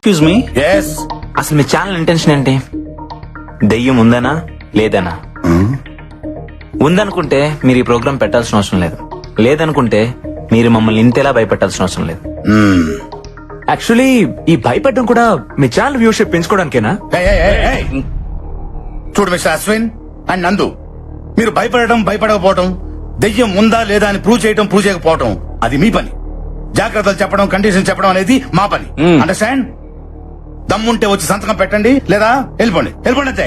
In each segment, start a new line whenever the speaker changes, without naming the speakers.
Excuse me
yes
అసలు మీ channel intention ఏంటి? దెయ్యం ఉందనా? లేదనా? ఉందనుకుంటే మీరు ఈ ప్రోగ్రామ్ పెట్టాల్సిన అవసరం లేదు. లేదనుకుంటే మీరు మమ్మల్ని ఇంతేలా భయపెట్టాల్సిన అవసరం లేదు.
యాక్చువల్లీ ఈ భయపెట్టడం కూడా మీ ఛానల్ వ్యూషిప్ పెంచుకోవడానికేనా?
చూడు మిస్టర్ అశ్విన్ అండ్ నందు మీరు భయపడటం భయపడకపోవటం దెయ్యం ఉందా లేదా అని ప్రూవ్ చేయటం ప్రూవ్ చేయకపోవటం అది మీ పని. జాగ్రత్తలు చెప్పడం కండిషన్ చెప్పడం అనేది మా పని. అండర్స్టాండ్ దమ్ముంటే వచ్చి సంతకం పెట్టండి లేదా వెళ్ళిపోండి. వెళ్ళిపోండి అంతే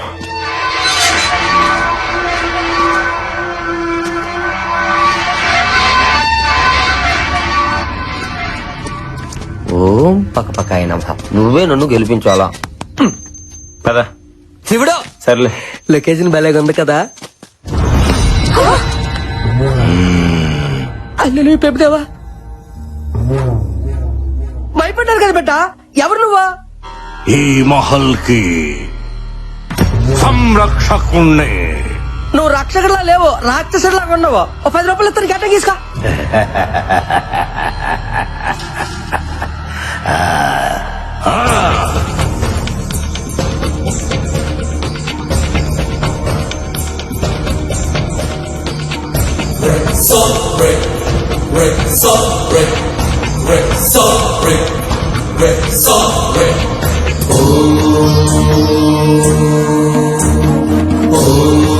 ఓం పక్క పక్క అయినా నువ్వే నన్ను గెలిపించాలా?
పదా.
శివుడు!
సర్లే.
లొకేషన్ భలేగా ఉంది కదా? నువ్వు పెప్పుదేవా భయపడ్డారు కదా బిడ్డ ఎవరు నువ్వా?
ఈ మహల్కి సంరక్షకుణ్ణి.
నువ్వు రక్షకుడిలా లేవు రాక్షసుడిలా ఉండవు ఓ పది రూపాయలు ఇస్తాను గట్ట తీసుకో. Celebrate, break, celebrate, break, celebrate, break. Oh, oh.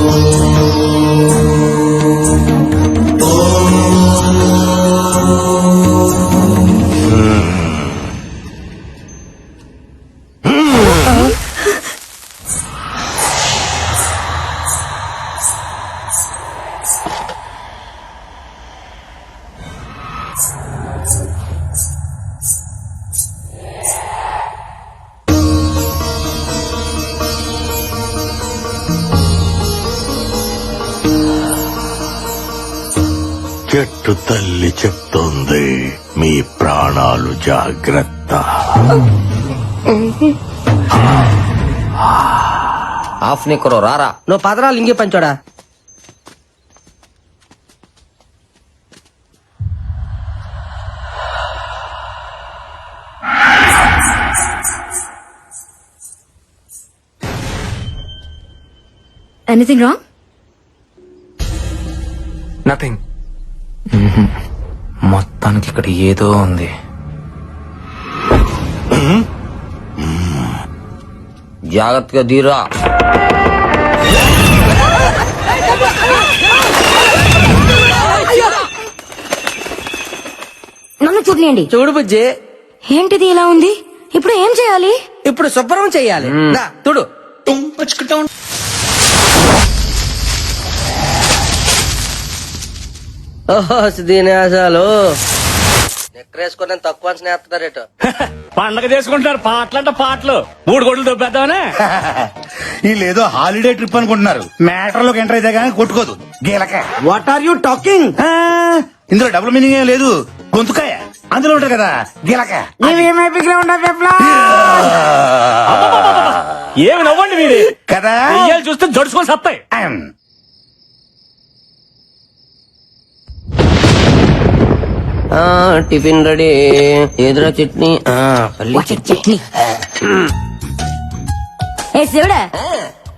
చెట్టు తల్లి చెప్తోంది. మీ ప్రాణాలు జాగ్రత్త.
ఆఫ్ నిక్కరు రారా. నువ్వు పదరాలు ఇంకే పంచోడా
ఎనీథింగ్ రాంగ్
నథింగ్
మొత్తానికి ఇక్కడ ఏదో ఉంది.
జాగ్రత్తగా దీరా.
నన్ను చూడలేండి
చూడు బుజ్జి.
ఏంటిది ఇలా ఉంది? ఇప్పుడు ఏం చేయాలి?
ఇప్పుడు శుభ్రం చెయ్యాలి దా, చూడు ఓహో దీనేశాలు నెక్కరేసుకుని తక్కువ స్నేహితుడారేటో
పండగ చేసుకుంటారు పాటలంట పాటలు. మూడు గొడ్లు దొబ్బేద్దామనే.
వీళ్ళేదో హాలిడే ట్రిప్ అనుకుంటున్నారు. మ్యాటర్లోకి ఎంటర్ అయితే కానీ కొట్టుకోదు. గీలక.
వాట్ ఆర్ యూ టాకింగ్
ఇందులో డబుల్ మీనింగ్ ఏం లేదు. గొంతుకాయ. అందులో ఉంటాయి కదా గీలక.
ఏమి నవ్వండి మీది?
కదా?
చూస్తే జడుచుకొని సత్తాయి.
Tiffin ready. ఎదురా చట్నీ? ఆ, పల్లి
చట్నీ. ఏ శివుడా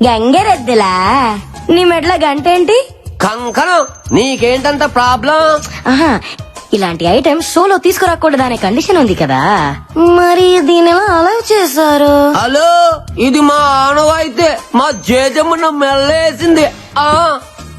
గంగరెద్దులా? నీ మెట్ల గంట ఏంటి?
కంకణం. నీకేంటంత ప్రాబ్లం?
ఆహా ఇలాంటి ఐటమ్ షోలో తీసుకురాకూడదు అనే కండిషన్ ఉంది కదా. మరి దీని అలౌ చేశారు?
హలో ఇది మా ఆనవాయితే. మా జేజమ్మ మెల్లేసింది. ఆ.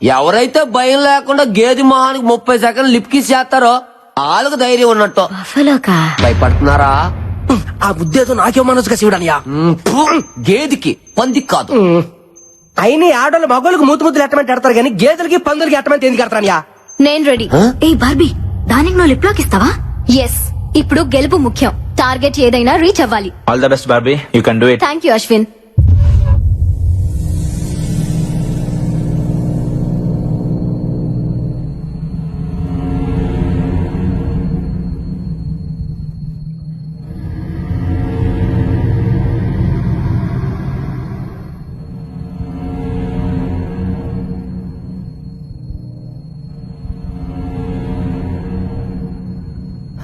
ఎవరైతే భయం లేకుండా గేది మొహానికి ముప్పై సెకండ్లు లిప్కి చేస్తారో వాళ్ళకు ధైర్యం ఉన్నట్టు.
బఫలోకా?
భయపడుతున్నారా?
ఆ ఉద్దేశం నాకేమనొచ్చుగా శివుడనియా
మ్, ఫు, గేదికి పందికి కాదు.
అయిన ఆడోళ్ళు మగోళ్ళకి మూతు ముద్దులు ఎట్టమంటే ఎడతారు కానీ గేదెలకి పందులకి ఎట్టమంటే ఎందుకు ఎడతారనియా?
నేను రెడీ ఏ బార్బీ దానికి నువ్వు లిప్ లాక్ ఇస్తావా? ఎస్ ఇప్పుడు గెలుపు ముఖ్యం. టార్గెట్ ఏదైనా రీచ్ అవ్వాలి.
All the best Barbie. You can do it
thank you Ashwin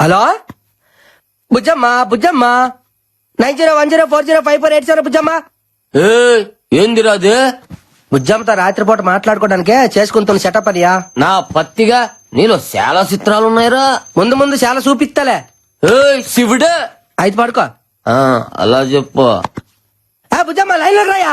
hello? Bujjamma Bujjamma. Nine zero one zero four zero five four eight zero Bujjamma.
ఏయ్, ఏందిరా అది?
బుజ్జమ్మతో రాత్రిపూట మాట్లాడుకోవడానికే చేసుకుంటున్న సెటప్ అనియా
నా పత్తిగా నీలో చాలా చిత్రాలు ఉన్నాయిరా
ముందు ముందు చాలా చూపిస్తాలే.
ఏయ్ శివుడే?
అయితే పడుకో.
ఆ, అలా చెప్పు.
ఆ బుజ్జమ్మ లైన్ రాయా?